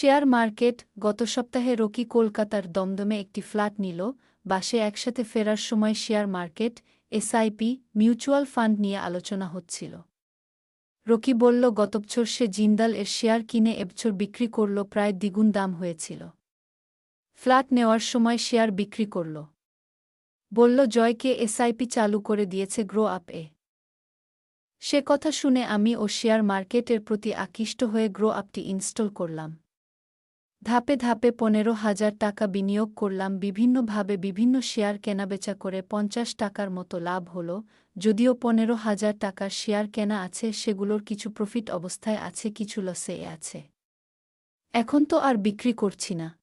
Share market গত সপ্তাহে Rocky কলকাতার দমদমে একটি ফ্ল্যাট নিল, বাসে একসাথে ফেরার সময় share market, SIP, mutual fund নিয়ে আলোচনা হচ্ছিল। রকি বলল গতবছর সে জিন্দাল এর শেয়ার কিনে এবছর বিক্রি করল, প্রায় দ্বিগুণ দাম হয়েছিল। ফ্ল্যাট নেওয়ার সময় শেয়ার বিক্রি করল। বলল, জয়কে এসআইপি চালু করে দিয়েছে গ্রো আপ এ। সে কথা শুনে আমি ও শেয়ার মার্কেটের প্রতি আকৃষ্ট হয়ে গ্রো আপটি ইনস্টল করলাম। ধাপে ধাপে পনেরো হাজার টাকা বিনিয়োগ করলাম, বিভিন্নভাবে বিভিন্ন শেয়ার কেনাবেচা করে পঞ্চাশ টাকার মতো লাভ হল, যদিও পনেরো হাজার টাকার শেয়ার কেনা আছে, সেগুলোর কিছু প্রফিট অবস্থায় আছে, কিছু লসে আছে। এখন তো আর বিক্রি করছি না।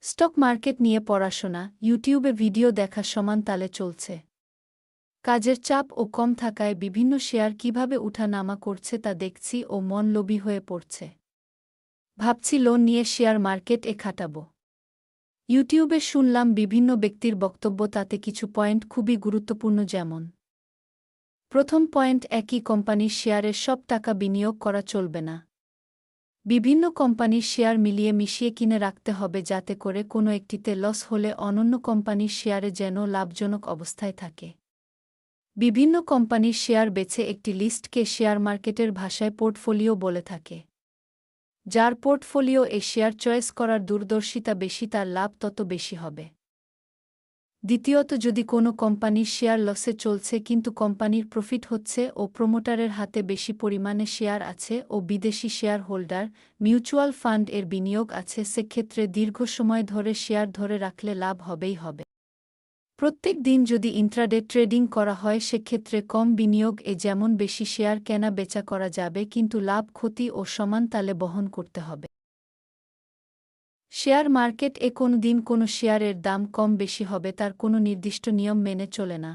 স্টক মার্কেট নিয়ে পড়াশোনা, ইউটিউবে ভিডিও দেখা সমান তালে চলছে। কাজের চাপ ও কম থাকায় বিভিন্ন শেয়ার কীভাবে উঠানামা করছে তা দেখছি ও মন লোভী হয়ে পড়ছে। ভাবছি লোন নিয়ে শেয়ার মার্কেট এ খাটাব। ইউটিউবে শুনলাম বিভিন্ন ব্যক্তির বক্তব্য, তাতে কিছু পয়েন্ট খুবই গুরুত্বপূর্ণ যেমন, প্রথম পয়েন্ট একই কোম্পানির শেয়ারে সব টাকা বিনিয়োগ করা চলবে না। বিভিন্ন কোম্পানির শেয়ার মিলিয়ে মিশিয়ে কিনে রাখতে হবে যাতে করে কোনো একটিতে লস হলে অনন্য কোম্পানির শেয়ারে যেন লাভজনক অবস্থায় থাকে। বিভিন্ন কোম্পানির শেয়ার বেছে একটি লিস্টকে শেয়ার মার্কেটের ভাষায় পোর্টফোলিও বলে থাকে। যার পোর্টফোলিও এ শেয়ার চয়েস করার দূরদর্শিতা বেশি, তার লাভ তত বেশি হবে। দ্বিতীয়ত, যদি কোনো কোম্পানির শেয়ার লসে চলছে কিন্তু কোম্পানির প্রফিট হচ্ছে ও প্রোমোটারের হাতে বেশি পরিমাণে শেয়ার আছে ও বিদেশি শেয়ার হোল্ডার, মিউচুয়াল ফান্ড এর বিনিয়োগ আছে, সেক্ষেত্রে দীর্ঘ সময় ধরে শেয়ার ধরে রাখলে লাভ হবেই হবে। প্রত্যেক দিন যদি ইন্ট্রাডে ট্রেডিং করা হয়, সেক্ষেত্রে কম বিনিয়োগ, এ যেমন বেশি শেয়ার কেনা বেচা করা যাবে, কিন্তু লাভ, ক্ষতি ও সমান তালে বহন করতে হবে। শেয়ার মার্কেট এ কোনো দিন কোনো শেয়ারের দাম কম বেশি হবে, তার কোনো নির্দিষ্ট নিয়ম মেনে চলে না।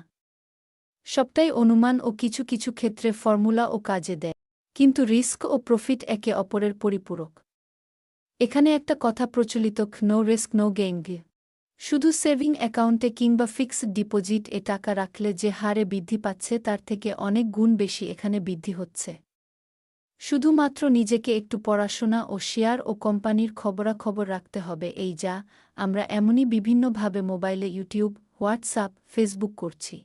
সবটাই অনুমান ও কিছু কিছু ক্ষেত্রে ফর্মুলা ও কাজে দেয়, কিন্তু রিস্ক ও প্রফিট একে অপরের পরিপূরক। এখানে একটা কথা প্রচলিত নো রিস্ক নো গেইন শুধু সেভিং অ্যাকাউন্টে কিংবা ফিক্সড ডিপোজিট এ টাকা রাখলে যে হারে বৃদ্ধি পাচ্ছে তার থেকে অনেক গুণ বেশি এখানে বৃদ্ধি হচ্ছে। শুধুমাত্র নিজেকে একটু পড়াশোনা ও শেয়ার ও কোম্পানির খবরাখবর রাখতে হবে, এই যা আমরা এমনই বিভিন্নভাবে মোবাইলে, ইউটিউব, হোয়াটসঅ্যাপ, ফেসবুক করছি।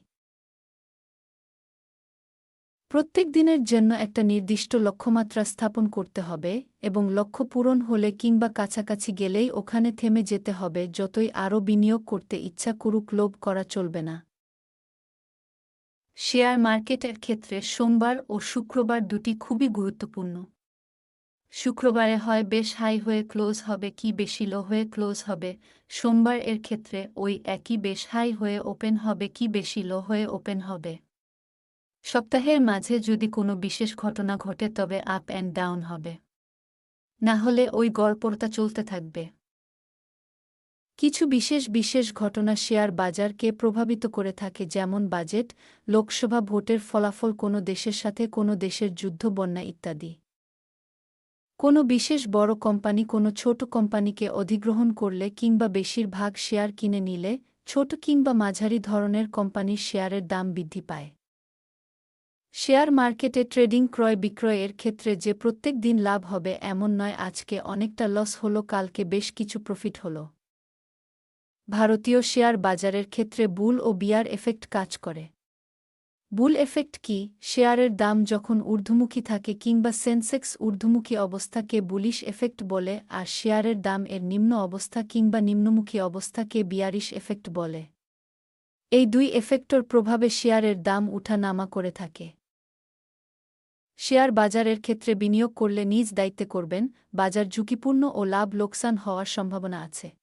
প্রত্যেক দিনের জন্য একটা নির্দিষ্ট লক্ষ্যমাত্রা স্থাপন করতে হবে এবং লক্ষ্য পূরণ হলে কিংবা কাছাকাছি গেলেই ওখানে থেমে যেতে হবে যতই আরও বিনিয়োগ করতে ইচ্ছা করুক লোভ করা চলবে না। শেয়ার মার্কেটের ক্ষেত্রে সোমবার ও শুক্রবার দুটি খুবই গুরুত্বপূর্ণ। শুক্রবারে হয় বেশ হাই হয়ে ক্লোজ হবে কি বেশি লো হয়ে ক্লোজ হবে, সোমবার এর ক্ষেত্রে ওই একই বেশ হাই হয়ে ওপেন হবে কি বেশি লো হয়ে ওপেন হবে। সপ্তাহের মাঝে যদি কোনো বিশেষ ঘটনা ঘটে তবে আপ অ্যান্ড ডাউন হবে। না হলে ওই গড়পড়তা চলতে থাকবে। কিছু বিশেষ বিশেষ ঘটনা শেয়ার বাজারকে প্রভাবিত করে থাকে, যেমন বাজেট, লোকসভা ভোটের ফলাফল কোনো দেশের সাথে, কোনো দেশের যুদ্ধ, বন্যা ইত্যাদি। কোনো বিশেষ বড় কোম্পানি কোনো ছোট কোম্পানিকে অধিগ্রহণ করলে কিংবা বেশিরভাগ শেয়ার কিনে নিলে, ছোট কিংবা মাঝারি ধরনের কোম্পানির শেয়ারের দাম বৃদ্ধি পায়। শেয়ার মার্কেটে ট্রেডিং ক্রয় বিক্রয়ের ক্ষেত্রে যে প্রত্যেক দিন লাভ হবে এমন নয়, আজকে অনেকটা লস হলো, কালকে বেশ কিছু প্রফিট হল। ভারতীয় শেয়ার বাজারের ক্ষেত্রে বুল ও বিয়ার এফেক্ট কাজ করে। বুল এফেক্ট কি? শেয়ারের দাম যখন ঊর্ধ্বমুখী থাকে কিংবা সেন্সেক্স ঊর্ধ্বমুখী অবস্থাকে বুলিশ এফেক্ট বলে, আর শেয়ারের দাম এর নিম্ন অবস্থা কিংবা নিম্নমুখী অবস্থাকে বিয়ারিশ এফেক্ট বলে। এই দুই এফেক্টর প্রভাবে শেয়ারের দাম উঠানামা করে থাকে। শেয়ার বাজারের ক্ষেত্রে বিনিয়োগ করলে নিজ দায়িত্বে করবেন, বাজার ঝুঁকিপূর্ণ ও লাভ লোকসান হওয়ার সম্ভাবনা আছে।